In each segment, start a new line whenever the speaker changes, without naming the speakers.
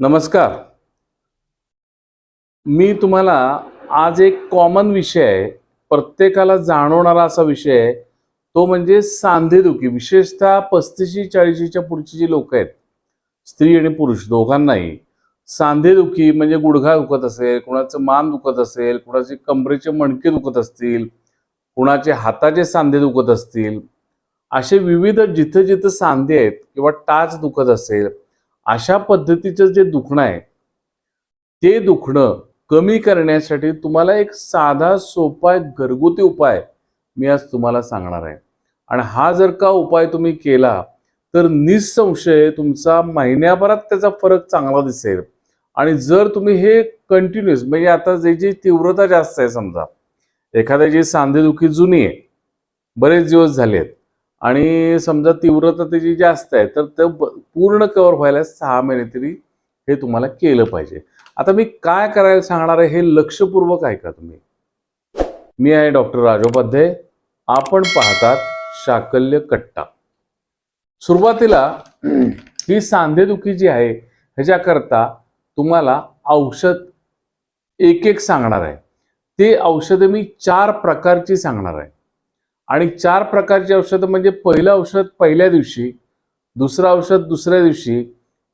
नमस्कार. मी तुम्हाला आज एक कॉमन विषय आहे. प्रत्येकाला जाणवणारा असा विषय आहे. तो म्हणजे सांधेदुखी. विशेषतः पस्तीसशी चाळीशीच्या पुढची जी लोक आहेत स्त्री आणि पुरुष दोघांनाही सांधेदुखी म्हणजे गुडघा दुखत असेल कुणाचं मान दुखत असेल कुणाचे कमरेचे मणके दुखत असतील कुणाचे हाताचे सांधे दुखत असतील असे विविध जिथं जिथं सांधे आहेत किंवा टाच दुखत असेल अशा पद्धतीचं जे दुखणं आहे ते दुखणं कमी करण्यासाठी तुम्हाला एक साधा सोपा घरगुती उपाय मी आज तुम्हाला सांगणार आहे. आणि हा जर का उपाय तुम्ही केला तर निसंशय तुमचा महिन्याभरात त्याचा फरक चांगला दिसेल. आणि जर तुम्ही हे कंटिन्युअस म्हणजे आता ज्याची तीव्रता जास्त आहे समजा एखाद्याची सांधेदुखी जुनी आहे बरेच दिवस झाले आहेत आणि समजा तीव्रता त्याची जास्त आहे तर ते पूर्ण कव्हर व्हायला सहा महिने तरी हे तुम्हाला केलं पाहिजे. आता मी काय करायला सांगणार आहे हे लक्षपूर्वक ऐका तुम्ही. मी आहे डॉक्टर राजोपाध्याय आपण पाहतात शाकल्य कट्टा. सुरुवातीला ही सांधेदुखी जी आहे ह्याच्याकरता तुम्हाला औषध एक एक सांगणार आहे. ते औषधं मी चार प्रकारची सांगणार आहे. आणि चार प्रकारची औषधं म्हणजे पहिलं औषध पहिल्या दिवशी दुसरं औषध दुसऱ्या दिवशी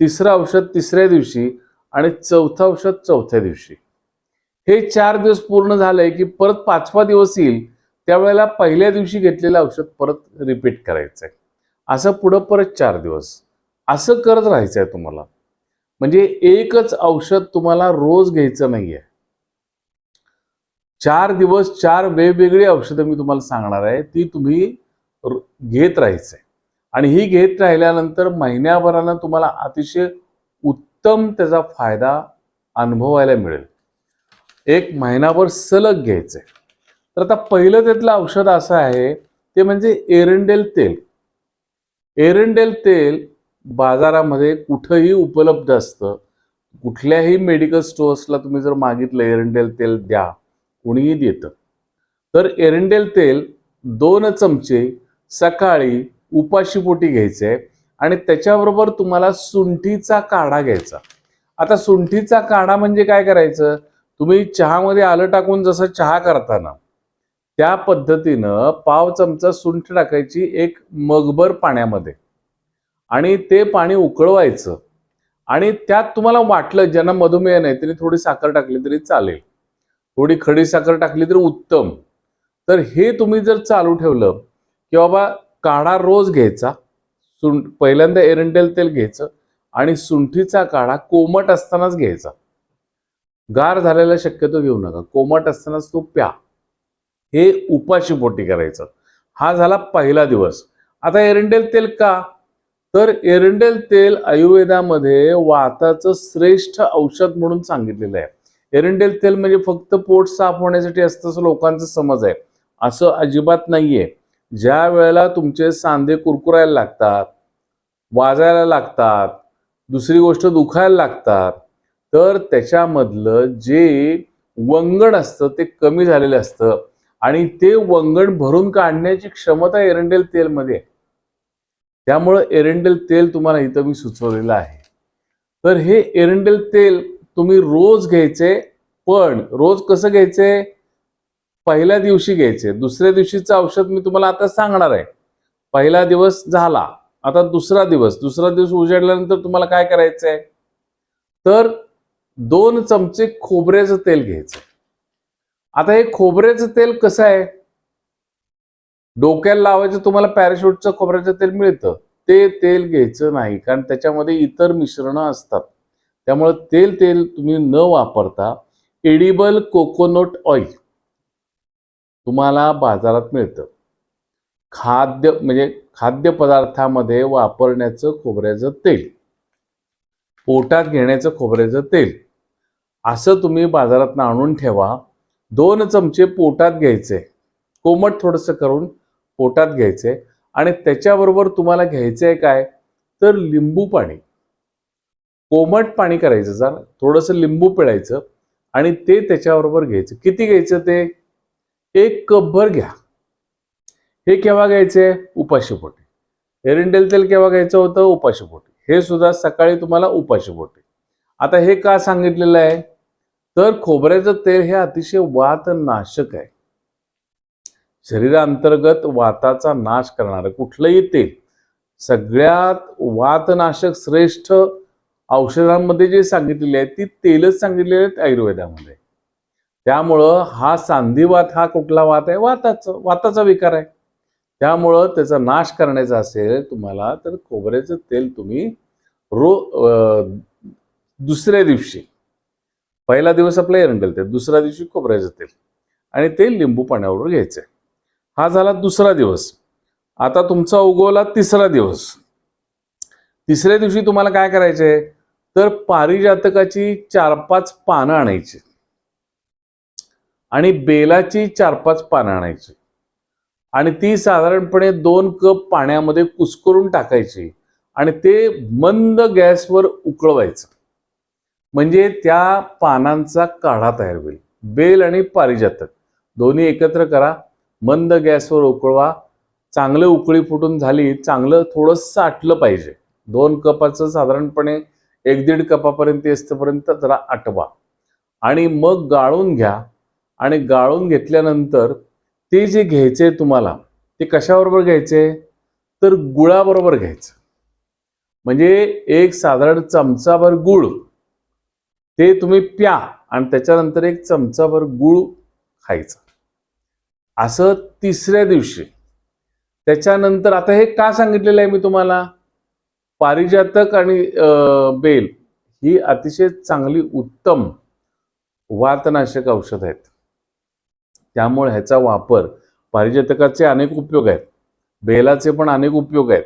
तिसरं औषध तिसऱ्या दिवशी आणि चौथं औषध चौथ्या दिवशी. हे चार दिवस पूर्ण झालंय की परत पाचवा दिवस येईल त्यावेळेला पहिल्या दिवशी घेतलेलं औषध परत रिपीट करायचं आहे असं पुढं परत चार दिवस. असं करत राहायचं आहे तुम्हाला. म्हणजे एकच औषध तुम्हाला रोज घ्यायचं नाही आहे चार दिवस चार वेगवेगळी औषधं मी तुम्हाला सांगणार आहे ती तुम्ही घेत राहायचं आहे आणि ही घेत राहिल्यानंतर महिन्याभरानं तुम्हाला अतिशय उत्तम त्याचा फायदा अनुभवायला मिळेल. एक महिनाभर सलग घ्यायचं आहे तर आता पहिलं त्यातलं औषध असं आहे ते म्हणजे एरंडेल तेल. एरंडेल तेल बाजारामध्ये कुठंही उपलब्ध असतं. कुठल्याही मेडिकल स्टोअर्सला तुम्ही जर मागितलं एरंडेल तेल द्या. कुणीही देतं. तर एरंडेल तेल दोन चमचे सकाळी उपाशीपोटी घ्यायचे आणि त्याच्याबरोबर तुम्हाला सुंठीचा काढा घ्यायचा. आता सुंठीचा काढा म्हणजे काय करायचं? तुम्ही चहामध्ये आलं टाकून जसं चहा करताना त्या पद्धतीनं पाव चमचा सुंठ टाकायची एक मगभर पाण्यामध्ये आणि ते पाणी उकळवायचं आणि त्यात तुम्हाला वाटलं ज्यांना मधुमेह नाही त्यांनी थोडी साखर टाकली तरी चालेल. थोडी खडी साखर टाकली तर उत्तम. तर हे तुम्ही जर चालू ठेवलं की बाबा काढा रोज घ्यायचा सुं पहिल्यांदा एरंडेल तेल घ्यायचं आणि सुंठीचा काढा कोमट असतानाच घ्यायचा. गार झालेला शक्यतो घेऊ नका कोमट असतानाच तो प्या. हे उपाशी पोटी करायचं. हा झाला पहिला दिवस. आता एरंडेल तेल का? तर एरंडेल तेल आयुर्वेदामध्ये वाताचं श्रेष्ठ औषध म्हणून सांगितलेलं आहे. एरंडेल तेल म्हणजे फक्त पोट साफ होण्यासाठी असतं असं लोकांचा समज आहे. असं अजिबात नाहीये. ज्या वेळेला तुमचे सांधे कुरकुरायला लागतात वाजायला लागतात दुसरी गोष्ट दुखायला लागतात तर त्याच्यामधलं जे वंगण असतं ते कमी झालेलं असतं. आणि ते वंगण भरून काढण्याची क्षमता एरंडेल तेलमध्ये आहे. त्यामुळं एरंडेल तेल तुम्हाला इथं मी सुचवलेलं आहे. तर हे एरंडेल तेल तुम्ही रोज घ्यायचे पण रोज कसं घ्यायचे? पहिल्या दिवशी घ्यायचे. दुसऱ्या दिवशीचं औषध मी तुम्हाला आता सांगणार आहे. पहिला दिवस झाला आता दुसरा दिवस. दुसरा दिवस उजाडल्यानंतर तुम्हाला काय करायचं आहे तर दोन चमचे खोबऱ्याचं तेल घ्यायचं. आता हे खोबऱ्याचं तेल कसं आहे? डोक्याला लावायचं तुम्हाला पॅराशूटचं खोबऱ्याचं तेल मिळतं. ते तेल घ्यायचं नाही कारण त्याच्यामध्ये इतर मिश्रणं असतात. त्यामुळे तेल तेल तुम्ही न वापरता एडिबल कोकोनट ऑइल तुम्हाला बाजारात मिळतं. खाद्य म्हणजे खाद्यपदार्थामध्ये वापरण्याचं खोबऱ्याचं तेल पोटात घेण्याचं खोबऱ्याचं तेल असं तुम्ही बाजारात आणून ठेवा. दोन चमचे पोटात घ्यायचे. कोमट थोडंसं करून पोटात घ्यायचे. आणि त्याच्याबरोबर तुम्हाला घ्यायचं आहे काय? तर लिंबू पाणी कोमट पाणी करायचं जरा थोडंसं लिंबू पिळायचं आणि ते त्याच्याबरोबर घ्यायचं. किती घ्यायचं ते? एक कपभर घ्या. हे केव्हा घ्यायचे? उपाशीपोटी. एरिंडेल तेल केव्हा घ्यायचं होतं? उपाशीपोटी. हे सुद्धा सकाळी तुम्हाला उपाशीपोटी. आता हे का सांगितलेलं आहे? तर खोबऱ्याचं तेल हे अतिशय वातनाशक आहे. शरीरांतर्गत वाताचा नाश करणारं कुठलंही तेल सगळ्यात वातनाशक श्रेष्ठ औषधांमध्ये जे सांगितलेले आहेत ती तेलच सांगितलेली आहेत आयुर्वेदामध्ये. त्यामुळं हा सांधिवात हा कुठला वात आहे? वाताचं वाताचा विकार आहे. त्यामुळं त्याचा नाश करण्याचा असेल तुम्हाला तर खोबऱ्याचं तेल तुम्ही रो अं, दुसऱ्या दिवशी पहिला दिवस आपलं एरंडेल तेल दुसऱ्या दिवशी खोबऱ्याचं तेल आणि ते लिंबू पाण्यावर घ्यायचं हा झाला दुसरा दिवस. आता तुमचा उगवला तिसरा दिवस. तिसऱ्या दिवशी तुम्हाला काय करायचंय? तर पारिजातकाची चार पाच पानं आणायची. आणि बेलाची चार पाच पानं आणायची. आणि ती साधारणपणे दोन कप पाण्यामध्ये कुस्करून टाकायची. आणि ते मंद गॅसवर उकळवायचं. म्हणजे त्या पानांचा काढा तयार होईल. बेल आणि पारिजातक. दोन्ही एकत्र करा. मंद गॅसवर उकळवा. चांगलं उकळी फुटून झाली चांगलं थोडं साठलं पाहिजे. दोन कपाचं साधारणपणे एक दीड कपापर्यंत येस्तपर्यंत जरा आटवा. आणि मग गाळून घ्या. आणि गाळून घेतल्यानंतर ते जे घ्यायचे तुम्हाला ते कशाबरोबर घ्यायचे? तर गुळाबरोबर घ्यायचं. म्हणजे एक साधारण चमचाभर गुळ ते तुम्ही प्या आणि त्याच्यानंतर एक चमचाभर गुळ खायचं. असं तिसऱ्या दिवशी. त्याच्यानंतर आता हे का सांगितलेलं आहे मी तुम्हाला? पारिजातक आणि बेल ही अतिशय चांगली उत्तम वातनाशक औषध आहेत. त्यामुळे ह्याचा वापर पारिजातकाचे अनेक उपयोग आहेत. बेलाचे पण अनेक उपयोग आहेत.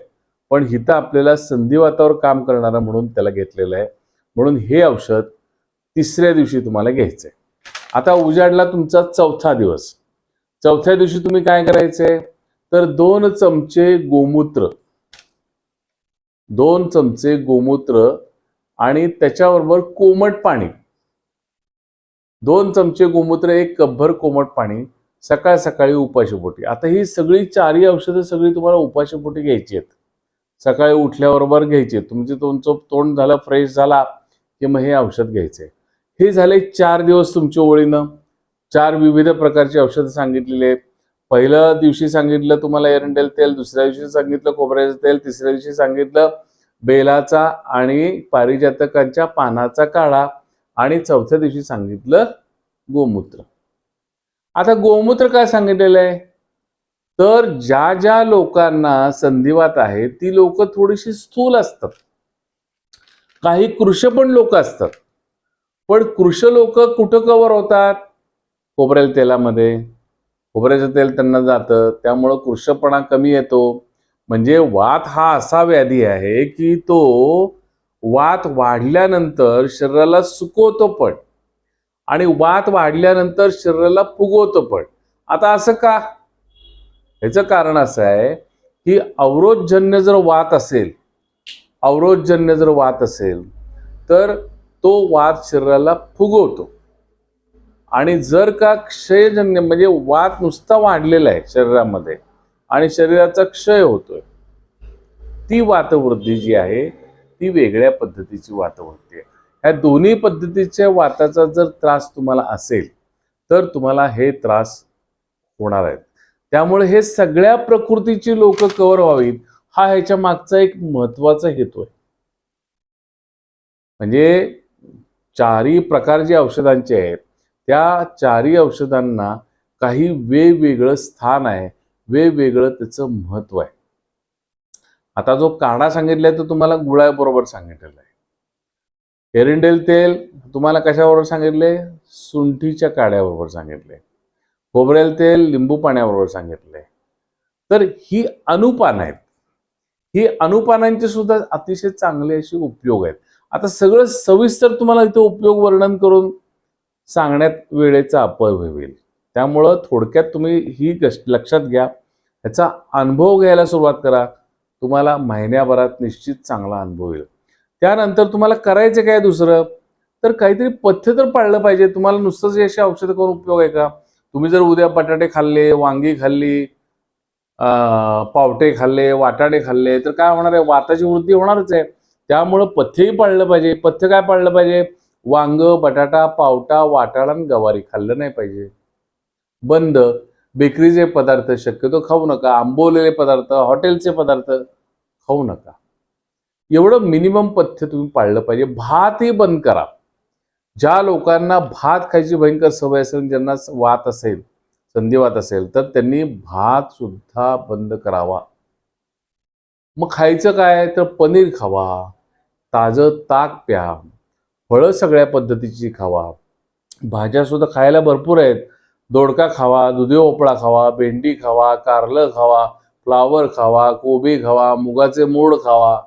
पण हिथं आपल्याला संधिवातावर काम करणारा म्हणून त्याला घेतलेलं आहे. म्हणून हे औषध तिसऱ्या दिवशी तुम्हाला घ्यायचं आहे आता उजाडला तुमचा चौथा दिवस. चौथ्या दिवशी तुम्ही काय करायचंय? तर दोन चमचे गोमूत्र दोन चमचे गोमूत्र आणि त्याच्याबरोबर कोमट पाणी. दोन चमचे गोमूत्र एक कपभर कोमट पाणी सकाळ सकाळी उपाशीपोटी. आता ही सगळी चारही औषधं सगळी तुम्हाला उपाशीपोटी घ्यायची आहेत. सकाळी उठल्याबरोबर घ्यायची आहेत. तुमचे तुमचं तोंड झालं फ्रेश झाला की मग हे औषध घ्यायचे हे झाले चार दिवस तुमच्या ओळीनं. चार विविध प्रकारची औषधं सांगितलेली आहेत. पहिल्या दिवशी सांगितलं तुम्हाला एरंडेल तेल दुसऱ्या दिवशी सांगितलं खोबऱ्याचं तेल तिसऱ्या दिवशी सांगितलं बेलाचा आणि पारिजातकांच्या पानाचा काढा आणि चौथ्या दिवशी सांगितलं गोमूत्र. आता गोमूत्र काय सांगितलेलं आहे? तर ज्या ज्या लोकांना संधिवात आहे ती लोक थोडीशी स्थूल असतात. काही कृष पण लोक असतात. पण कृष लोक कुठं कव्हर होतात? खोबरेल तेलामध्ये. खोबऱ्याचं तेल त्यांना जातं. त्यामुळं कृषपणा कमी येतो. म्हणजे वात हा असा व्याधी आहे की तो वात वाढल्यानंतर शरीराला सुकवतो पण. आणि वात वाढल्यानंतर शरीराला फुगवतो पण. आता असं का? ह्याचं कारण असं आहे की अवरोधजन्य जर वात असेल अवरोधजन्य जर वात असेल तर तो वात शरीराला फुगवतो. आणि जर का क्षयजन्य म्हणजे वात नुसता वाढलेला आहे शरीरामध्ये आणि शरीराचा क्षय होतोय ती वातवृद्धी जी आहे ती वेगळ्या पद्धतीची वातवृद्धी आहे. ह्या दोन्ही पद्धतीच्या वाताचा जर त्रास तुम्हाला असेल तर तुम्हाला हे त्रास होणार आहेत. त्यामुळे हे सगळ्या प्रकृतीची लोक कव्हर व्हावीत हा ह्याच्या मागचा एक महत्त्वाचा हेतू आहे. म्हणजे चारही प्रकार जे औषधांचे आहेत त्या चारही औषधांना काही वेगवेगळं स्थान आहे. वेगवेगळं त्याचं महत्त्व आहे. आता जो काढा सांगितलाय तो तुम्हाला गुळाबरोबर सांगितलेला आहे. एरिंडेल तेल तुम्हाला कशाबरोबर सांगितले? सुंठीच्या काड्याबरोबर सांगितले. खोबरेल तेल लिंबू पाण्याबरोबर सांगितले. तर ही अनुपान आहेत. ही अनुपानांचे सुद्धा अतिशय चांगले असे उपयोग आहेत. आता सगळं सविस्तर तुम्हाला इथे उपयोग वर्णन करून सांगण्यात वेळेचा अपव्य होईल. त्यामुळं थोडक्यात तुम्ही ही गोष्ट लक्षात घ्या. ह्याचा अनुभव घ्यायला सुरुवात करा. तुम्हाला महिन्याभरात निश्चित चांगला अनुभव येईल. त्यानंतर तुम्हाला करायचं काय दुसरं? तर काहीतरी पथ्य तर पाळलं पाहिजे. तुम्हाला नुसतंच अशी औषधं करून उपयोग आहे का? तुम्ही जर उद्या बटाटे खाल्ले वांगी खाल्ली पावटे खाल्ले वाटाणे खाल्ले तर काय होणार आहे? वाताची वृद्धी होणारच आहे. त्यामुळं पथ्यही पाळलं पाहिजे. पथ्य काय पाळलं पाहिजे? वांग बटाटा पावटा वाटाणा आणि गवारी खाल्लं नाही पाहिजे. बंद. बेकरीचे पदार्थ शक्यतो खाऊ नका. आंबवलेले पदार्थ हॉटेलचे पदार्थ खाऊ नका. एवढं मिनिमम पथ्य तुम्ही पाळलं पाहिजे. भातही बंद करा. ज्या लोकांना भात खायची भयंकर सवय असेल ज्यांना वात असेल संधिवात असेल तर त्यांनी भात सुद्धा बंद करावा. मग खायचं काय? तर पनीर खावा. ताजं ताक प्या. फळं सगळ्या पद्धतीची खावा. भाज्या सुद्धा खायला भरपूर आहेत. दोडका खावा दुधी भोपळा खावा भेंडी खावा कारलं खावा फ्लावर खावा कोबी खावा मुगाचे मूळ खावा.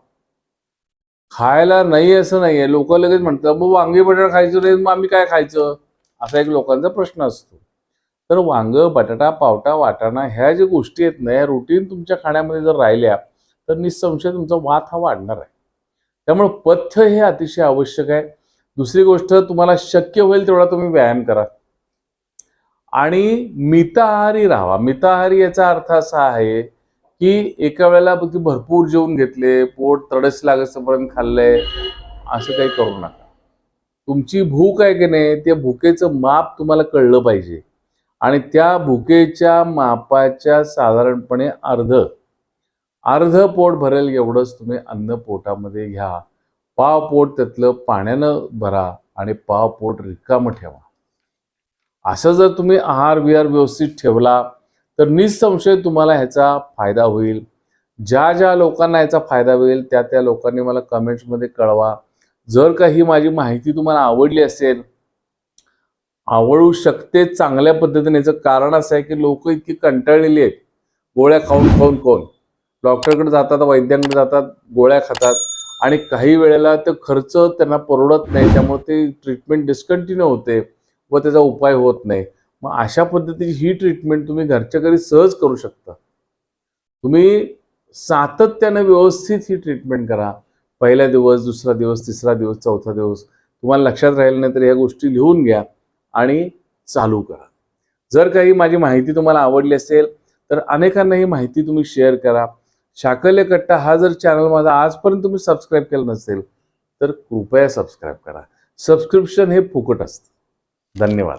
खायला नाही असं नाहीये. लोक लगेच म्हणतात मग वांगी बटाटा खायचं नाही मग आम्ही काय खायचं? असा एक लोकांचा प्रश्न असतो. तर वांग बटाटा पावटा वाटाणा ह्या ज्या गोष्टी आहेत ना या रुटीन तुमच्या खाण्यामध्ये जर राहिल्या तर निसंशय तुमचा वात हा वाढणार आहे. त्यामुळे पथ्य हे अतिशय आवश्यक आहे. दुसरी गोष्ट तुम्हाला शक्य होईल तेवढा तुम्ही व्यायाम करा. आणि मिताहारी राहावा मिताहारी याचा अर्थ असा आहे की एका वेळेला भरपूर जेवून घेतले पोट तडस लागेपर्यंत खाल्लंय. असं काही करू नका. तुमची भूक आहे की नाही त्या भुकेचं माप तुम्हाला कळलं पाहिजे. आणि त्या भुकेच्या मापाच्या साधारणपणे अर्ध. अर्ध पोट भरेल एवढंच तुम्ही अन्न पोटामध्ये घ्या. पाव पोट त्यातलं पाण्यानं भरा आणि पाव पोट रिकामं ठेवा. असं जर तुम्ही आहार विहार व्यवस्थित ठेवला तर निसंशय तुम्हाला ह्याचा फायदा होईल. ज्या ज्या लोकांना याचा फायदा होईल त्या त्या लोकांनी मला कमेंट्समध्ये कळवा. जर काही माझी माहिती तुम्हाला आवडली असेल आवडू शकते चांगल्या पद्धतीने. याचं कारण असं आहे की लोक इतकी कंटाळलेली आहेत. गोळ्या खाऊन खाऊन कोण डॉक्टरकडे जातात वैद्यांकडे जातात गोळ्या खातात. आणि काही वेळेला ते खर्च त्यांना परवडत नाही त्यामुळे ते ट्रीटमेंट डिस्कंटिन्यू होते व त्याचा उपाय होत नाही. मग अशा पद्धतीची ही ट्रीटमेंट तुम्ही घरच्या घरी सहज करू शकता. तुम्ही सातत्यानं व्यवस्थित ही ट्रीटमेंट करा. पहिला दिवस दुसरा दिवस तिसरा दिवस चौथा दिवस. तुम्हाला लक्षात राहील नाही तर ह्या गोष्टी लिहून घ्या आणि चालू करा. जर काही माझी माहिती तुम्हाला आवडली असेल तर अनेकांना ही माहिती तुम्ही शेअर करा. शाकल्य कट्टा हा जर चॅनल माझा आजपर्यंत तुम्ही सबस्क्राईब केलं नसेल तर कृपया सबस्क्राईब करा. सबस्क्रिप्शन हे फुकट असतं. धन्यवाद.